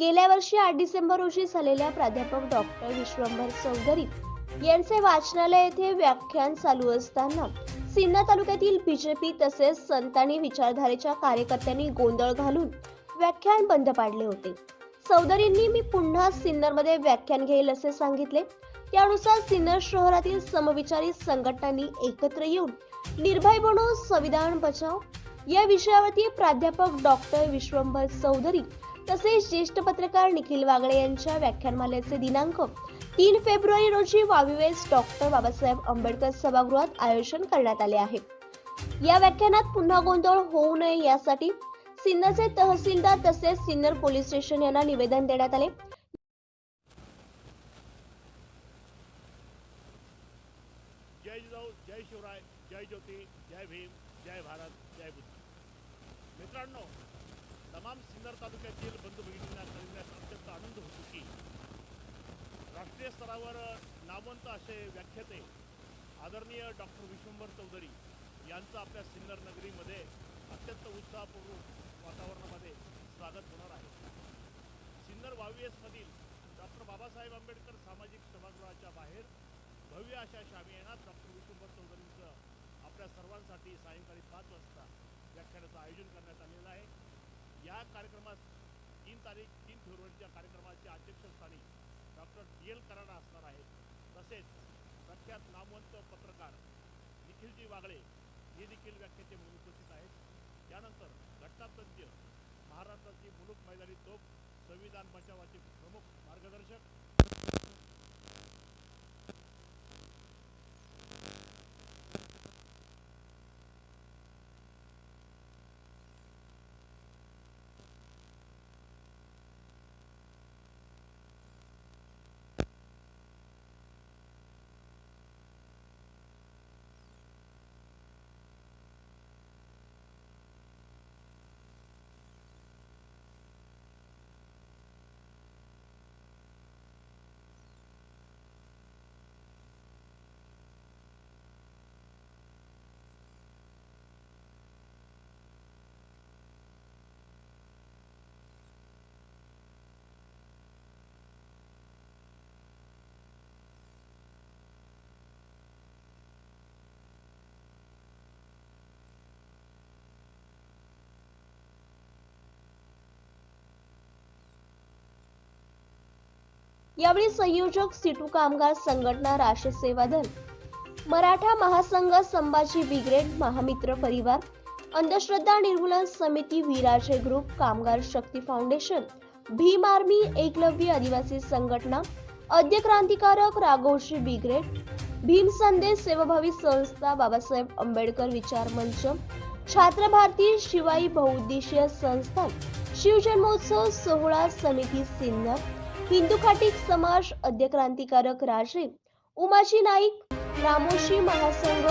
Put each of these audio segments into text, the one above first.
गेल्या वर्षी आठ डिसेंबर रोजी झालेल्या प्राध्यापक डॉक्टर विश्वंभर चौधरी यांचे वाचनालय येथे व्याख्यान चालू असताना सिन्नर तालुक्यातील बीजेपी तसेच संतानी विचारधारेच्या कार्यकर्त्यांनी गोंधळ घालून व्याख्यान बंद पाडले होते. चौधरींनी मी पुन्हा सिन्नरमध्ये व्याख्यान घेईल असे सांगितले. त्यानुसार सिन्नर शहरातील समविचारी संघटनांनी एकत्र येऊन निर्भय बनो संविधान बचाव या विषयावरती प्राध्यापक डॉक्टर विश्वंभर चौधरी तसेच ज्येष्ठ पत्रकार निखिल वागळे यांच्या व्याख्यानमालेचे दिनांक तीन फेब्रुवारी रोजी वावीवेस डॉक्टर बाबासाहेब आंबेडकर सभागृहात आयोजन करण्यात आले आहे. या व्याख्यानात पुन्हा गोंधळ होऊ नये यासाठी सिन्नरचे तहसीलदार तसेच सिन्नर पोलीस स्टेशन यांना निवेदन देण्यात आले. जय जिजाऊ जय शिवराय जय ज्योती जय भीम जय भारत जय बुद्ध. मित्रांनो तमाम सिन्नर तालुक्यातील बंधू भगिनींना कळविण्यास अत्यंत आनंद होतो की राष्ट्रीय स्तरावर नामवंत असे व्याख्याते आदरणीय डॉक्टर विश्वंभर चौधरी यांचं आपल्या सिन्नर नगरीमध्ये अत्यंत उत्साहपूर्वक वातावरणामध्ये स्वागत होणार आहे. सिन्नर वावीएसमधील डॉक्टर बाबासाहेब आंबेडकर सामाजिक सभागृहाच्या बाहेर भव्य अशा शामियानात डॉक्टर विश्वंभर चौधरींचं आपल्या सर्वांसाठी सायंकाळी पाच वाजता व्याख्यानाचं आयोजन करण्यात आलेलं आहे. कार्यक्रमात तीन तारीख तीन फेब्रुवारीच्या कार्यक्रमाच्या अध्यक्षस्थानी डॉक्टर डी एल कराडा असणार आहेत. तसेच प्रख्यात नामवंत पत्रकार निखिलजी वागळे हे देखील व्याख्याते म्हणून उपस्थित आहेत. त्यानंतर घटनातज्ञ महाराष्ट्राची मुलूक मैदानी तोप संविधान बचावाचे प्रमुख मार्गदर्शक यावेळी संयोजक सिटू कामगार संघटना राष्ट्रीय सेवा दल मराठा महासंघ संभाजी ब्रिगेड महामित्र परिवार अंधश्रद्धा निर्मूलन समिती विराजे ग्रुप कामगार शक्ती फाउंडेशन भीम आर्मी एकलव्य आदिवासी संघटना अद्य क्रांतिकारक राघोजी ब्रिगेड भीम संदेश सेवाभावी संस्था बाबासाहेब आंबेडकर विचार मंच छात्र भारती शिवाई बहुउद्देशीय संस्थान शिवजन्मोत्सव सोहळा समिती सिन्नर हिंदू खाटीक समाज अध्यक्रांतिकारक राजे उमाजी नाईक रामोशी महासंघ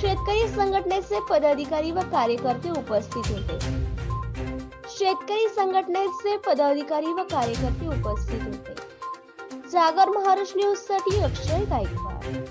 शेतकरी संघटनेचे पदाधिकारी व कार्यकर्ते उपस्थित होते. शेतकरी संघटनेचे पदाधिकारी व कार्यकर्ते उपस्थित होते. जागर महाराष्ट्र न्यूजसाठी अक्षय गायकवाड.